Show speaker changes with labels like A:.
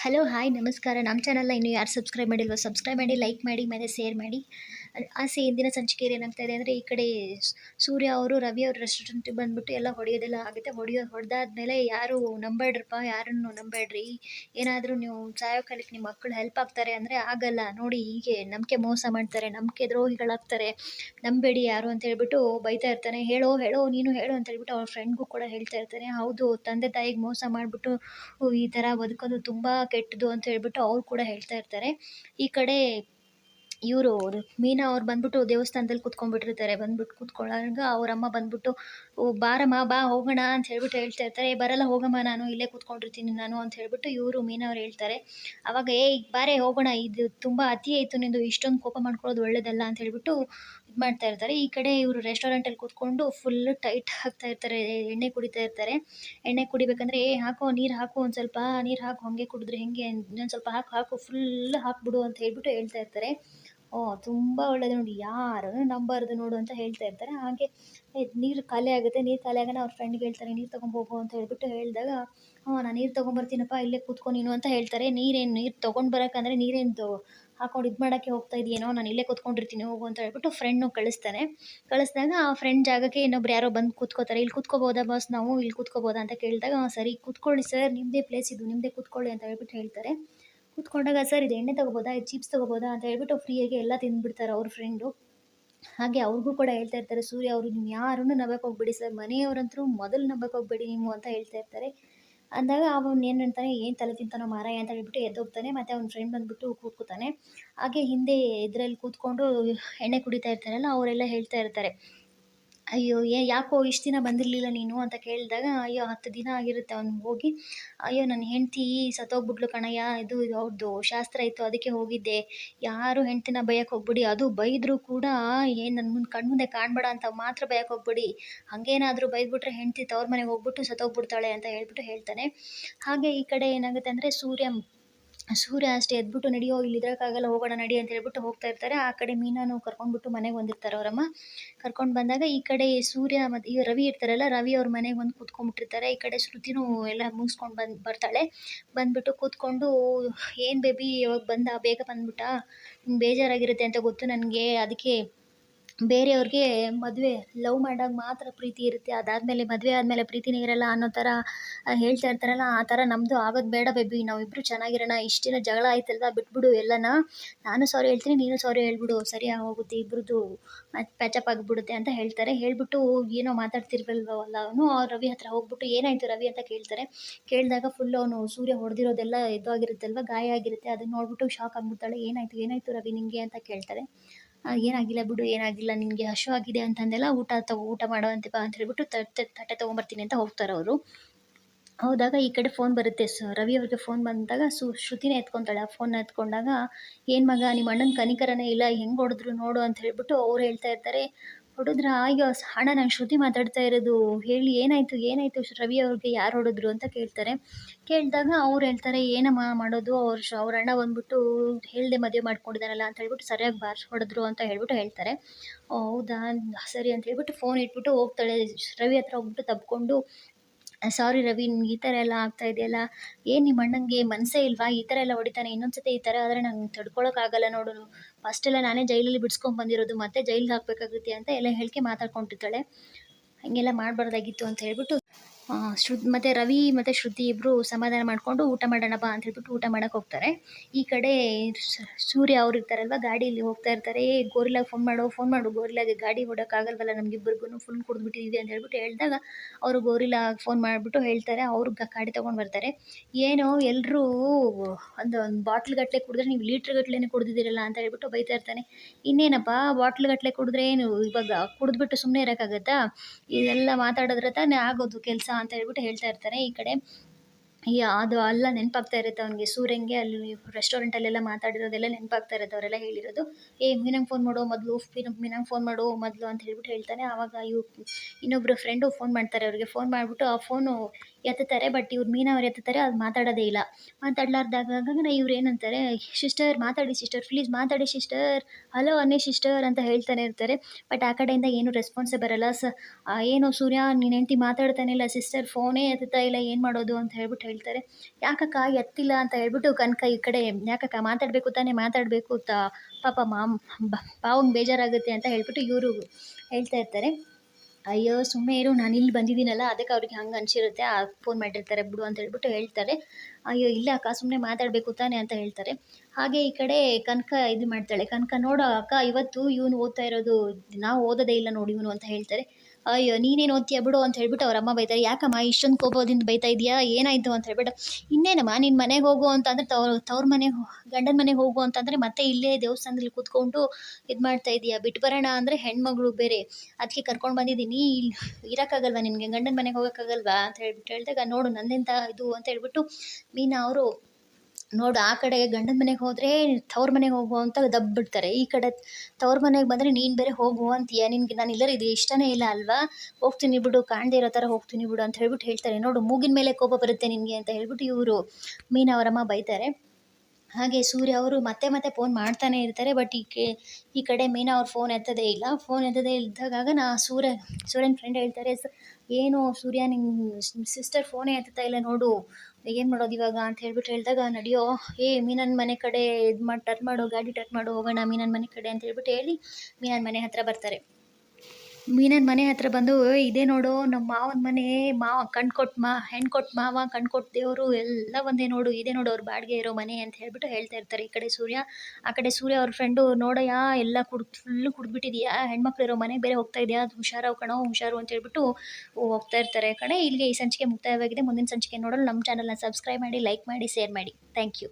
A: Hello, hi, ನಮಸ್ಕಾರ. ನಮ್ಮ ಚಾನಲ್ನ ಇನ್ನೂ ಯಾರು ಸಬ್ಸ್ಕ್ರೈಬ್ ಮಾಡಿಲ್ವೋ, ಸಬ್ಸ್ಕ್ರೈಬ್ ಮಾಡಿ, ಲೈಕ್ ಮಾಡಿ, ಮತ್ತು ಶೇರ್ ಮಾಡಿ. ಆಸೆ ಇಂದಿನ ಸಂಚಿಕೆಯಲ್ಲಿ ಏನಾಗ್ತಾ ಇದೆ ಅಂದರೆ ಈ ಕಡೆ ಸೂರ್ಯ ಅವರು, ರವಿ ಅವ್ರ ರೆಸ್ಟೋರೆಂಟಿಗೆ ಬಂದ್ಬಿಟ್ಟು ಎಲ್ಲ ಹೊಡೆಯೋದೆಲ್ಲ ಆಗುತ್ತೆ. ಹೊಡೆಯೋ, ಹೊಡೆದಾದ್ಮೇಲೆ ಯಾರು ನಂಬೇಡ್ರಪ್ಪ, ಯಾರನ್ನು ನಂಬೇಡ್ರಿ ಏನಾದರೂ ನೀವು ಸಾಯೋ ಕಾಲಕ್ಕೆ ನಿಮ್ಮ ಮಕ್ಕಳು ಹೆಲ್ಪ್ ಆಗ್ತಾರೆ ಅಂದರೆ ಆಗಲ್ಲ. ನೋಡಿ, ಹೀಗೆ ನಂಬಿಕೆ ಮೋಸ ಮಾಡ್ತಾರೆ, ನಂಬಿಕೆ ದ್ರೋಹಿಗಳಾಗ್ತಾರೆ. ನಂಬೇಡಿ ಯಾರು ಅಂತ ಹೇಳ್ಬಿಟ್ಟು ಬೈತಾ ಇರ್ತಾನೆ. ಹೇಳೋ ಹೇಳೋ, ನೀನು ಹೇಳು ಅಂತ ಹೇಳ್ಬಿಟ್ಟು ಅವ್ರ ಫ್ರೆಂಡ್ಗೂ ಕೂಡ ಹೇಳ್ತಾ ಇರ್ತಾನೆ. ಹೌದು, ತಂದೆ ತಾಯಿಗೆ ಮೋಸ ಮಾಡಿಬಿಟ್ಟು ಈ ಥರ ಬದುಕೋದು ತುಂಬ ಕೆಟ್ಟದು ಅಂತ ಹೇಳ್ಬಿಟ್ಟು ಅವ್ರು ಕೂಡ ಹೇಳ್ತಾ ಇರ್ತಾರೆ. ಈ ಕಡೆ ಇವರು ಮೀನಾ ಅವ್ರು ಬಂದ್ಬಿಟ್ಟು ದೇವಸ್ಥಾನದಲ್ಲಿ ಕುತ್ಕೊಂಡ್ಬಿಟ್ಟಿರ್ತಾರೆ. ಬಂದ್ಬಿಟ್ಟು ಕೂತ್ಕೊಳ್ಳಾಗ ಅವ್ರ ಅಮ್ಮ ಬಂದ್ಬಿಟ್ಟು ಓ ಬಾರಮ್ಮ ಬಾ ಹೋಗೋಣ ಅಂತ ಹೇಳ್ಬಿಟ್ಟು ಹೇಳ್ತಾ ಇರ್ತಾರೆ. "ಏ, ಬರಲ್ಲ ಹೋಗಮ್ಮ ನಾನು ಇಲ್ಲೇ ಕೂತ್ಕೊಂಡಿರ್ತೀನಿ ನಾನು ಅಂತ ಹೇಳ್ಬಿಟ್ಟು ಇವರು ಮೀನಾ ಅವ್ರು ಹೇಳ್ತಾರೆ. ಅವಾಗ ಏ ಬಾರೆ ಹೋಗೋಣ ಇದು ತುಂಬ ಅತಿ ಆಯಿತು ನಿಂದು ಇಷ್ಟೊಂದು ಕೋಪ ಮಾಡ್ಕೊಳ್ಳೋದು ಒಳ್ಳೇದಲ್ಲ ಅಂತ ಹೇಳ್ಬಿಟ್ಟು ಇದು ಮಾಡ್ತಾ ಇರ್ತಾರೆ. ಈ ಕಡೆ ಇವರು ರೆಸ್ಟೋರೆಂಟಲ್ಲಿ ಕೂತ್ಕೊಂಡು ಫುಲ್ ಟೈಟ್ ಹಾಕ್ತಾ ಇರ್ತಾರೆ, ಎಣ್ಣೆ ಕುಡಿತಾ ಇರ್ತಾರೆ. ಎಣ್ಣೆ ಕುಡಿಬೇಕಂದ್ರೆ, ಏ, ಹಾಕೋ, ನೀರು ಹಾಕು ಒಂದು ಸ್ವಲ್ಪ, ನೀರು ಹಾಕು, ಹಾಗೆ ಕುಡಿದ್ರೆ ಹೆಂಗೆ? ಇನ್ನೊಂದು ಸ್ವಲ್ಪ ಹಾಕು ಹಾಕು ಫುಲ್ ಹಾಕ್ಬಿಡು ಅಂತ ಹೇಳ್ಬಿಟ್ಟು ಹೇಳ್ತಾ ಇರ್ತಾರೆ. ಓ, ತುಂಬ ಒಳ್ಳೇದು ನೋಡಿ, ಯಾರು ನಂಬಾರ್ದು ನೋಡು ಅಂತ ಹೇಳ್ತಾ ಇರ್ತಾರೆ. ಹಾಗೆ ನೀರು ಖಾಲಿ ಆಗುತ್ತೆ, ನೀರು ಖಾಲಿ ಆಗೋಣ, ಅವ್ರ ಫ್ರೆಂಡ್ಗೆ ಹೇಳ್ತಾರೆ, ನೀರು ತೊಗೊಂಬೋಗು ಅಂತ ಹೇಳ್ಬಿಟ್ಟು ಹೇಳಿದಾಗ ಹ್ಞೂ ನಾನು ನೀರು ತೊಗೊಂಬರ್ತೀನಪ್ಪ ಇಲ್ಲೇ ಕೂತ್ಕೊ ನೀನು ಅಂತ ಹೇಳ್ತಾರೆ. ನೀರೇನು, ನೀರು ತೊಗೊಂಡು ಬರೋಕ್ಕಂದ್ರೆ ನೀರೇನು ಹಾಕೊಂಡು ಇದು ಮಾಡೋಕ್ಕೆ ಹೋಗ್ತಾ ಇದೆಯೇನೋ ನಾನು ಇಲ್ಲೇ ಕೂತ್ಕೊಂಡಿರ್ತೀನಿ ಹೋಗು ಅಂತ ಹೇಳ್ಬಿಟ್ಟು ಫ್ರೆಂಡ್ನು ಕಳಿಸ್ತಾನೆ. ಕಳಿಸಿದಾಗ ಆ ಫ್ರೆಂಡ್ ಜಾಗಕ್ಕೆ ಇನ್ನೊಬ್ರು ಯಾರೋ ಬಂದು ಕೂತ್ಕೋತಾರೆ. ಇಲ್ಲಿ ಕೂತ್ಕೋಬೋದಾ ಬಾಸ್ ನಾವು? ಇಲ್ಲಿ ಕೂತ್ಕೋಬೋದಾ? ಅಂತ ಕೇಳಿದಾಗ "ಹಾಂ, ಸರಿ ಕೂತ್ಕೊಳ್ಳಿ ಸರ್ ನಿಮ್ಮದೇ ಪ್ಲೇಸ್ ಇದು ನಿಮ್ಮದೇ ಕೂತ್ಕೊಳ್ಳಿ ಅಂತ ಹೇಳ್ಬಿಟ್ಟು ಹೇಳ್ತಾರೆ. ಕೂತ್ಕೊಂಡಾಗ ಸರ್ ಇದು ಎಣ್ಣೆ ತೊಗೋಬೋದಾ? ಇದು ಚಿಪ್ಸ್ ತೊಗೋಬೋದಾ? ಅಂತ ಹೇಳ್ಬಿಟ್ಟು ಫ್ರೀಯಾಗಿ ಎಲ್ಲ ತಿಂದುಬಿಡ್ತಾರೆ ಅವ್ರ ಫ್ರೆಂಡು ಹಾಗೆ ಅವ್ರಿಗೂ ಕೂಡ ಹೇಳ್ತಾ ಇರ್ತಾರೆ ಸೂರ್ಯ ಅವರು ನೀವು ಯಾರನ್ನು ನಂಬಕ್ಕೆ ಹೋಗ್ಬೇಡಿ ಸರ್ ಮನೆಯವರಂತರೂ ಮೊದಲು ನಂಬಕ್ಕೆ ಹೋಗ್ಬೇಡಿ ನೀವು ಅಂತ ಹೇಳ್ತಾ ಇರ್ತಾರೆ. ಅಂದಾಗ ಅವನು ಏನು ಹೇಳ್ತಾನೆ, ಏನು ತಲೆ ತಿಂತಾನೋ ಮಾರಾಯ ಅಂತ ಹೇಳ್ಬಿಟ್ಟು ಎದ್ದೋಗ್ತಾನೆ, ಮತ್ತು ಅವ್ನ ಫ್ರೆಂಡ್ ಬಂದುಬಿಟ್ಟು ಕೂತ್ಕೋತಾನೆ. ಹಾಗೆ ಹಿಂದೆ ಇದರಲ್ಲಿ ಕೂತ್ಕೊಂಡು ಎಣ್ಣೆ ಕುಡಿತಾ ಇರ್ತಾರಲ್ಲ ಅವರೆಲ್ಲ ಹೇಳ್ತಾ ಇರ್ತಾರೆ. ಅಯ್ಯೋ, ಏ, ಯಾಕೋ ಇಷ್ಟು ದಿನ ಬಂದಿರಲಿಲ್ಲ ನೀನು ಅಂತ ಕೇಳಿದಾಗ, ಅಯ್ಯೋ, ಹತ್ತು ದಿನ ಆಗಿರುತ್ತೆ ಅವ್ನು ಹೋಗಿ. ಅಯ್ಯೋ, ನನ್ನ ಹೆಂಡತಿ ಸತ್ತೋಗ್ಬಿಟ್ಲು ಕಣಯ್ಯ, ಇದು ಅವ್ರದ್ದು ಶಾಸ್ತ್ರ ಇತ್ತು, ಅದಕ್ಕೆ ಹೋಗಿದ್ದೆ. ಯಾರು ಹೆಂಡ್ತಿನ ಬೈಯಕ್ಕೆ ಹೋಗ್ಬಿಡಿ, ಅದು ಬೈದರೂ ಕೂಡ ಏನು ನನ್ನ ಮುಂದೆ ಕಣ್ಮುಂದೆ ಕಾಣಬೇಡ ಅಂತ ಮಾತ್ರ ಬೈಯಕ್ಕೆ ಹೋಗ್ಬಿಡಿ. ಹಾಗೇನಾದರೂ ಬೈದ್ಬಿಟ್ರೆ ಹೆಂಡ್ತಿ ತವ್ರ ಮನೆಗೆ ಹೋಗ್ಬಿಟ್ಟು ಸತ್ತೋಗ್ಬಿಡ್ತಾಳೆ ಅಂತ ಹೇಳ್ಬಿಟ್ಟು ಹೇಳ್ತಾನೆ. ಹಾಗೆ ಈ ಕಡೆ ಏನಾಗುತ್ತೆ ಅಂದರೆ ಸೂರ್ಯ ಸೂರ್ಯ ಅಷ್ಟೇ ಎದ್ಬಿಟ್ಟು, ನಡೆಯೋ ಇಲ್ಲಿ ಇದ್ರಕ್ಕಾಗಲ್ಲ, ಹೋಗೋಣ ನಡಿ ಅಂತ ಹೇಳ್ಬಿಟ್ಟು ಹೋಗ್ತಾ ಇರ್ತಾರೆ. ಆ ಕಡೆ ಮೀನನ್ನು ಕರ್ಕೊಂಡ್ಬಿಟ್ಟು ಮನೆಗೆ ಬಂದಿರ್ತಾರೆ ಅವರಮ್ಮ. ಕರ್ಕೊಂಡು ಬಂದಾಗ ಈ ಕಡೆ ಸೂರ್ಯ ಮತ್ತು ಈ ರವಿ ಇರ್ತಾರಲ್ಲ, ರವಿ ಅವ್ರ ಮನೆಗೆ ಬಂದು ಕೂತ್ಕೊಂಡ್ಬಿಟ್ಟಿರ್ತಾರೆ. ಈ ಕಡೆ ಶ್ರುತಿನೂ ಎಲ್ಲ ಮುಗಿಸ್ಕೊಂಡು ಬಂದು ಬರ್ತಾಳೆ. ಬಂದ್ಬಿಟ್ಟು ಕೂತ್ಕೊಂಡು, ಏನು ಬೇಬಿ ಇವಾಗ ಬಂದ? ಬೇಗ ಬಂದ್ಬಿಟ್ಟ ಬೇಜಾರಾಗಿರುತ್ತೆ ಅಂತ ಗೊತ್ತು ನನಗೆ. ಅದಕ್ಕೆ ಬೇರೆಯವ್ರಿಗೆ ಮದುವೆ ಲವ್ ಮಾಡಾಗ ಮಾತ್ರ ಪ್ರೀತಿ ಇರುತ್ತೆ. ಅದಾದಮೇಲೆ ಮದುವೆ ಆದಮೇಲೆ ಪ್ರೀತಿನೇ ಇರಲ್ಲ ಅನ್ನೋ ಥರ ಹೇಳ್ತಾ ಇರ್ತಾರಲ್ಲ ಆ ಥರ ನಮ್ಮದು ಆಗೋದು ಬೇಡ ಬೇಬಿ ನಾವಿಬ್ಬರು ಚೆನ್ನಾಗಿರೋಣ ಇಷ್ಟಿನ ಜಗಳ ಆಯ್ತಲ್ವ ಬಿಟ್ಬಿಡು ಎಲ್ಲನ. ನಾನು ಸಾರಿ ಹೇಳ್ತೀನಿ ನೀನು ಸಾರಿ ಹೇಳ್ಬಿಡು. ಸರಿಯಾಗಿ ಹೋಗುತ್ತೆ ಇಬ್ಬರದ್ದು ಪ್ಯಾಚಪ್ ಆಗಿಬಿಡುತ್ತೆ ಅಂತ ಹೇಳ್ತಾರೆ. ಹೇಳ್ಬಿಟ್ಟು ಏನೋ ಮಾತಾಡ್ತಿರ್ಬಲ್ವಲ್ಲ ಅವನು. ರವಿ ಹತ್ರ ಹೋಗ್ಬಿಟ್ಟು ಏನಾಯಿತು ರವಿ ಅಂತ ಕೇಳ್ತಾರೆ. ಕೇಳಿದಾಗ ಫುಲ್ ಅವನು ಸೂರ್ಯ ಹೊಡೆದಿರೋದೆಲ್ಲ ಇದಾಗಿರುತ್ತಲ್ವ ಗಾಯ ಆಗಿರುತ್ತೆ. ಅದನ್ನ ನೋಡ್ಬಿಟ್ಟು ಶಾಕ್ ಆಗ್ಬಿಡ್ತಾಳೆ. ಏನಾಯಿತು ಏನಾಯಿತು ರವಿ ನಿನಗೆ ಅಂತ ಕೇಳ್ತಾರೆ. "ಆ, ಏನಾಗಿಲ್ಲ ಬಿಡು, ಏನಾಗಿಲ್ಲ ನಿಮಗೆ ಹಶುವಾಗಿದೆ ಅಂತಂದೆಲ್ಲ ಊಟ ತಗೋ, ಊಟ ಮಾಡುವಂತೆ ಬಾ ಅಂತ ಹೇಳ್ಬಿಟ್ಟು ತಟ್ಟೆ ತಟ್ಟೆ ತೊಗೊಂಬರ್ತೀನಿ ಅಂತ ಹೋಗ್ತಾರೆ ಅವರು. ಹೋದಾಗ ಈ ಕಡೆ ಫೋನ್ ಬರುತ್ತೆ. ಸ, ರವಿ ಅವ್ರಿಗೆ ಫೋನ್ ಬಂದಾಗ ಸು, ಶ್ರುತಿನೇ ಎತ್ಕೊತಾಳೆ. ಆ ಫೋನ್ ಎತ್ಕೊಂಡಾಗ, ಏನು ಮಗ ನಿಮ್ಮ ಅಣ್ಣನ ಕನಿಕರನೇ ಇಲ್ಲ, ಹೆಂಗೆ ಹೊಡೆದ್ರು ನೋಡು ಅಂತ ಹೇಳ್ಬಿಟ್ಟು ಅವ್ರು ಹೇಳ್ತಾ ಇರ್ತಾರೆ. ಹೊಡೆದ್ರ? ಅಯ್ಯೋ ಹಣ ನಾನು ಶ್ರುತಿ ಮಾತಾಡ್ತಾ ಇರೋದು. ಹೇಳಿ ಏನಾಯಿತು ಏನಾಯಿತು? ರವಿ ಅವ್ರಿಗೆ ಯಾರು ಹೊಡೆದ್ರು ಅಂತ ಕೇಳ್ತಾರೆ. ಕೇಳಿದಾಗ ಅವ್ರು ಹೇಳ್ತಾರೆ ಏನಮ್ಮ ಮಾಡೋದು? ಅವ್ರ ಅವ್ರ ಅಣ್ಣ ಬಂದ್ಬಿಟ್ಟು ಹೇಳ್ದೆ ಮದುವೆ ಮಾಡ್ಕೊಂಡಿದ್ದಾರಲ್ಲ ಅಂತ ಹೇಳ್ಬಿಟ್ಟು ಸರಿಯಾಗಿ ಬಾರ್ಸ್ ಹೊಡೆದ್ರು ಅಂತ ಹೇಳ್ಬಿಟ್ಟು ಹೇಳ್ತಾರೆ. "ಓ, ಹೌದಾ? ಸರಿ ಅಂತ ಹೇಳ್ಬಿಟ್ಟು ಫೋನ್ ಇಟ್ಬಿಟ್ಟು ಹೋಗ್ತಾಳೆ. ರವಿ ಹತ್ರ ಹೋಗ್ಬಿಟ್ಟು ತಬ್ಕೊಂಡು ಸಾರಿ ರವಿ, ನಿಮ್ಗೆ ಈ ಥರ ಎಲ್ಲ ಆಗ್ತಾ ಇದೆಯಲ್ಲ? ಏನು ನಿಮ್ಮ ಅಣ್ಣಂಗೆ ಮನಸ್ಸೇ ಇಲ್ವಾ? ಈ ಥರ ಎಲ್ಲ ಹೊಡಿತಾನೆ. ಇನ್ನೊಂದು ಸತಿ ಈ ಥರ ಆದರೆ ನಂಗೆ ತಡ್ಕೊಳ್ಳೋಕ್ಕಾಗಲ್ಲ ನೋಡು. ಫಸ್ಟೆಲ್ಲ ನಾನೇ ಜೈಲಲ್ಲಿ ಬಿಡ್ಸ್ಕೊಂಡು ಬಂದಿರೋದು, ಮತ್ತೆ ಜೈಲಿಗೆ ಹಾಕಬೇಕಾಗುತ್ತೆ ಅಂತ ಎಲ್ಲ ಹೇಳಿಕೆ ಮಾತಾಡ್ಕೊಂಡಿರ್ತಾಳೆ ಹಾಗೆಲ್ಲ ಮಾಡಬಾರ್ದಾಗಿತ್ತು ಅಂತ ಹೇಳ್ಬಿಟ್ಟು ಶ್ರು ಮತ್ತು ರವಿ ಮತ್ತು ಶ್ರುತಿ ಇಬ್ಬರು ಸಮಾಧಾನ ಮಾಡಿಕೊಂಡು ಊಟ ಮಾಡೋಣ ಅಂತ ಹೇಳ್ಬಿಟ್ಟು ಊಟ ಮಾಡೋಕೆ ಹೋಗ್ತಾರೆ. ಈ ಕಡೆ ಸೂರ್ಯ ಅವ್ರು ಇರ್ತಾರಲ್ವ ಗಾಡೀಲಿ ಹೋಗ್ತಾ ಇರ್ತಾರೆ. ಏ ಗೋರಿಲಾಗೆ ಫೋನ್ ಮಾಡು ಫೋನ್ ಮಾಡು ಗೋರಿಲಾಗೆ ಗಾಡಿ ಹೊಡೋಕ್ಕಾಗಲ್ವಲ್ಲ ನಮಗಿಬ್ಬರಿಗೂ ಫುಲ್ ಕುಡಿದ್ಬಿಟ್ಟಿದ್ದೀವಿ ಅಂತ ಹೇಳ್ಬಿಟ್ಟು ಹೇಳಿದಾಗ ಅವರು ಗೋರಿಲಾಗೆ ಫೋನ್ ಮಾಡಿಬಿಟ್ಟು ಹೇಳ್ತಾರೆ. ಅವ್ರು ಗಾಡಿ ತೊಗೊಂಡು ಬರ್ತಾರೆ. ಏನೋ ಎಲ್ಲರೂ ಒಂದು ಒಂದು ಬಾಟ್ಲ್ ಗಟ್ಟಲೆ ಕುಡಿದ್ರೆ ನೀವು ಲೀಟ್ರ್ ಗಟ್ಲೆ ಕುಡ್ದಿದ್ದೀರಲ್ಲ ಅಂತ ಹೇಳ್ಬಿಟ್ಟು ಬೈತಾ ಇರ್ತಾನೆ. ಇನ್ನೇನಪ್ಪ ಬಾಟ್ಲ್ ಗಟ್ಟಲೆ ಕುಡಿದ್ರೆ ಏನು ಇವಾಗ ಕುಡಿದ್ಬಿಟ್ಟು ಸುಮ್ಮನೆ ಇರೋಕ್ಕಾಗತ್ತಾ? ಇದೆಲ್ಲ ಮಾತಾಡಿದ್ರೆ ತಾನೇ ಆಗೋದು ಕೆಲಸ ಅಂತ ಹೇಳ್ಬಿಟ್ಟು ಹೇಳ್ತಾ ಇರ್ತಾರೆ. ಈ ಕಡೆ ಈ ಅದು ಅಲ್ಲ ನೆನಪಾಗ್ತಾ ಇರುತ್ತೆ ಅವನಿಗೆ. ಸೂರ್ಯಂಗೆ ಅಲ್ಲಿ ರೆಸ್ಟೋರೆಂಟಲ್ಲೆಲ್ಲ ಮಾತಾಡಿರೋದೆಲ್ಲ ನೆನಪಾಗ್ತಾ ಇರುತ್ತೆ. ಅವರೆಲ್ಲ ಹೇಳಿರೋದು, ಏ, ಮೀನಂಗೆ ಫೋನ್ ಮಾಡು, ಮೊದಲು ಮೀನಂಗೆ ಫೋನ್ ಮಾಡು, ಮೊದಲು ಅಂತ ಹೇಳ್ಬಿಟ್ಟು ಹೇಳ್ತಾನೆ. ಆವಾಗ ಇವ್ ಇನ್ನೊಬ್ಬರು ಫ್ರೆಂಡು ಫೋನ್ ಮಾಡ್ತಾರೆ. ಅವ್ರಿಗೆ ಫೋನ್ ಮಾಡಿಬಿಟ್ಟು ಆ ಫೋನು ಎತ್ತುತ್ತಾರೆ ಬಟ್ ಇವ್ರು ಮೀನಾ ಅವ್ರು ಎತ್ತುತ್ತಾರೆ, ಅದು ಮಾತಾಡೋದೇ ಇಲ್ಲ. ಮಾತಾಡ್ಲಾರ್ದಾಗ ಇವ್ರು ಏನಂತಾರೆ ಸಿಸ್ಟರ್ ಮಾತಾಡಿ ಸಿಸ್ಟರ್ ಪ್ಲೀಸ್ ಮಾತಾಡಿ ಸಿಸ್ಟರ್ ಹಲೋ ಅನ್ನಿ ಸಿಸ್ಟರ್ ಅಂತ ಹೇಳ್ತಾನೆ ಇರ್ತಾರೆ. ಬಟ್ ಆ ಕಡೆಯಿಂದ ಏನು ರೆಸ್ಪಾನ್ಸೇ ಬರಲ್ಲ. ಸ ಏನು ಸೂರ್ಯ, ನೀನು ಹೆಂಡತಿ ಮಾತಾಡ್ತಾನೆ ಇಲ್ಲ ಸಿಸ್ಟರ್ ಫೋನೇ ಎತ್ತುತ್ತಾ ಇಲ್ಲ, ಏನು ಮಾಡೋದು? ಅಂತ ಹೇಳ್ಬಿಟ್ಟು ಹೇಳ್ತಾರೆ, ಯಾಕಕ್ಕ ಎತ್ತಿಲ್ಲ ಅಂತ ಹೇಳ್ಬಿಟ್ಟು ಕನಕ ಈ ಕಡೆ, ಯಾಕಕ್ಕ ಮಾತಾಡಬೇಕು ತಾನೇ ಮಾತಾಡಬೇಕು ತ ಪಾಪ ಮಾಮ್ ಪಾವಂಗೆ ಬೇಜಾರಾಗುತ್ತೆ ಅಂತ ಹೇಳ್ಬಿಟ್ಟು ಇವರು ಹೇಳ್ತಾ ಇರ್ತಾರೆ. ಅಯ್ಯೋ ಸುಮ್ಮನೆ ಇರು, ನಾನು ಇಲ್ಲಿ ಬಂದಿದ್ದೀನಲ್ಲ, ಅದಕ್ಕೆ ಅವ್ರಿಗೆ ಹಂಗೆ ಅನ್ಸಿರುತ್ತೆ, ಆ ಫೋನ್ ಮಾಡಿರ್ತಾರೆ, ಬಿಡು ಅಂತ ಹೇಳ್ಬಿಟ್ಟು ಹೇಳ್ತಾರೆ. ಅಯ್ಯೋ, ಇಲ್ಲ ಅಕ್ಕ ಸುಮ್ಮನೆ ಮಾತಾಡಬೇಕು ತಾನೆ ಅಂತ ಹೇಳ್ತಾರೆ. ಹಾಗೆ ಈ ಕಡೆ ಕನಕ ಇದು ಮಾಡ್ತಾಳೆ, ಕನಕ ನೋಡೋ ಅಕ್ಕ, ಇವತ್ತು ಇವನು ಓದ್ತಾ ಇರೋದು, ನಾವು ಓದೋದೇ ಇಲ್ಲ ನೋಡಿ ಇವನು ಅಂತ ಹೇಳ್ತಾರೆ. ಅಯ್ಯೋ, ನೀನೇನು ಓದ್ತೀಯ? ಬಿಡು ಅಂತ ಹೇಳ್ಬಿಟ್ಟು ಅವ್ರ ಅಮ್ಮ ಬೈತಾರೆ. ಯಾಕಮ್ಮ, ಇಷ್ಟೊಂದು ಕೋಪದಿಂದ ಬೈತಾ ಇದೆಯಾ? ಏನಾಯಿತು ಅಂತ ಹೇಳ್ಬಿಟ್ಟು, ಇನ್ನೇನಮ್ಮ ನಿನ್ನ ಮನೆಗೆ ಹೋಗು ಅಂತಂದರೆ ತವ್ರ ತವ್ರ ಮನೆಗೆ ಗಂಡನ ಮನೆಗೆ ಹೋಗು ಅಂತಂದರೆ ಮತ್ತೆ ಇಲ್ಲೇ ದೇವಸ್ಥಾನದಲ್ಲಿ ಕೂತ್ಕೊಂಡು ಇದು ಮಾಡ್ತಾ ಇದೆಯಾ? ಬಿಟ್ಟು ಬರೋಣ ಅಂದರೆ ಹೆಣ್ಮಗಳು ಬೇರೆ. ಅದಕ್ಕೆ ಕರ್ಕೊಂಡು ಬಂದಿದ್ದೀನಿ. ಇಲ್ಲಿ ಇರೋಕ್ಕಾಗಲ್ವಾ ನಿನಗೆ? ಗಂಡನ ಮನೆಗೆ ಹೋಗೋಕ್ಕಾಗಲ್ವಾ? ಅಂತ ಹೇಳ್ಬಿಟ್ಟು ಹೇಳಿದಾಗ, ನೋಡು, ನಂದೆಂತ ಇದು ಅಂತ ಹೇಳ್ಬಿಟ್ಟು ಮೀನಾ ಅವರು ನೋಡು, ಆ ಕಡೆ ಗಂಡನ ಮನೆಗೆ ಹೋದರೆ ತವ್ರ ಮನೆಗೆ ಹೋಗು ಅಂತ ದಬ್ಬಿಡ್ತಾರೆ. ಈ ಕಡೆ ತವ್ರ ಮನೆಗೆ ಬಂದರೆ ನೀನು ಬೇರೆ ಹೋಗು ಅಂತೀಯ? ನಿನಗೆ ನಾನು ಇಲ್ಲರಿದ್ದು ಇಷ್ಟನೇ ಇಲ್ಲ ಅಲ್ವಾ? ಹೋಗ್ತೀನಿ ಬಿಡು, ಕಾಣದೇ ಇರೋ ಥರ ಹೋಗ್ತೀನಿ ಬಿಡು ಅಂತ ಹೇಳ್ಬಿಟ್ಟು ಹೇಳ್ತಾರೆ. ನೋಡು, ಮೂಗಿನ ಮೇಲೆ ಕೋಪ ಬರುತ್ತೆ ನಿನಗೆ ಅಂತ ಹೇಳ್ಬಿಟ್ಟು ಇವರು ಮೀನಾ ಅವರಮ್ಮ ಬೈತಾರೆ. ಹಾಗೆ ಸೂರ್ಯ ಅವರು ಮತ್ತೆ ಮತ್ತೆ ಫೋನ್ ಮಾಡ್ತಾನೆ ಇರ್ತಾರೆ ಬಟ್ ಈ ಕೆ, ಈ ಕಡೆ ಮೀನಾ ಅವ್ರು ಫೋನ್ ಎತ್ತದೇ ಇಲ್ಲ. ಫೋನ್ ಎತ್ತದೇ ಇದ್ದಾಗ ನಾ ಸೂರ್ಯ, ಸೂರ್ಯನ ಫ್ರೆಂಡ್ ಹೇಳ್ತಾರೆ ಏನು ಸೂರ್ಯ ನಿಮ್ಮ ಸಿಸ್ಟರ್ ಫೋನೇ ಎತ್ತುತ್ತಾ ಇಲ್ಲ ನೋಡು, ಏನು ಮಾಡೋದು ಇವಾಗ? ಅಂತ ಹೇಳ್ಬಿಟ್ಟು ಹೇಳಿದಾಗ, ನಡೆಯೋ, ಏ ಮೀನನ ಮನೆ ಕಡೆ ಇದು ಮಾಡಿ ಟರ್ನ್ ಮಾಡು, ಗಾಡಿ ಟರ್ನ್ ಮಾಡು, ಹೋಗೋಣ ಮೀನನ ಮನೆ ಕಡೆ ಅಂತ ಹೇಳ್ಬಿಟ್ಟು ಹೇಳಿ ಮೀನನ್ ಮನೆ ಹತ್ರ ಬರ್ತಾರೆ. ಮೀನನ ಮನೆ ಹತ್ರ ಬಂದು ಇದೆ ನೋಡು ನಮ್ಮ ಮಾವನ ಮನೆ, ಮಾವ ಕಣ್ ಕೊಟ್ಟು ಮಾ, ಹೆಣ್ ಕೊಟ್ಟು ಮಾವ, ಕಣ್ ಕೊಟ್ಟು ದೇವರು, ಎಲ್ಲ ಒಂದೇ ನೋಡು, ಇದೇ ನೋಡು, ಅವ್ರ ಬಾಡಿಗೆ ಇರೋ ಮನೆ ಅಂತ ಹೇಳ್ಬಿಟ್ಟು ಹೇಳ್ತಾ ಇರ್ತಾರೆ ಈ ಕಡೆ ಸೂರ್ಯ. ಆ ಕಡೆ ಸೂರ್ಯ ಅವ್ರ ಫ್ರೆಂಡು ನೋಡಯ್ಯ, ಎಲ್ಲ ಕುಡ್ ಫುಲ್ಲು ಕುಡ್ಬಿಟ್ಟಿದ್ಯಾ ಹೆಣ್ಮಕ್ಳು ಇರೋ ಮನೆ ಬೇರೆ ಹೋಗ್ತಾ ಇದೆಯಾ? ಹುಷಾರು ಕಣೋ, ಹುಷಾರು ಅಂತ ಹೇಳ್ಬಿಟ್ಟು ಹೋಗ್ತಾ ಇರ್ತಾರೆ. ಕಣೆ, ಇಲ್ಲಿಗೆ ಈ ಸಂಚಿಕೆ ಮುಕ್ತಾಯವಾಗಿದೆ. ಮುಂದಿನ ಸಂಚಿಕೆ ನೋಡಲು ನಮ್ಮ ಚಾನಲ್ನ ಸಬ್ಸ್ಕ್ರೈಬ್ ಮಾಡಿ ಲೈಕ್ ಮಾಡಿ ಶೇರ್ ಮಾಡಿ. Thank you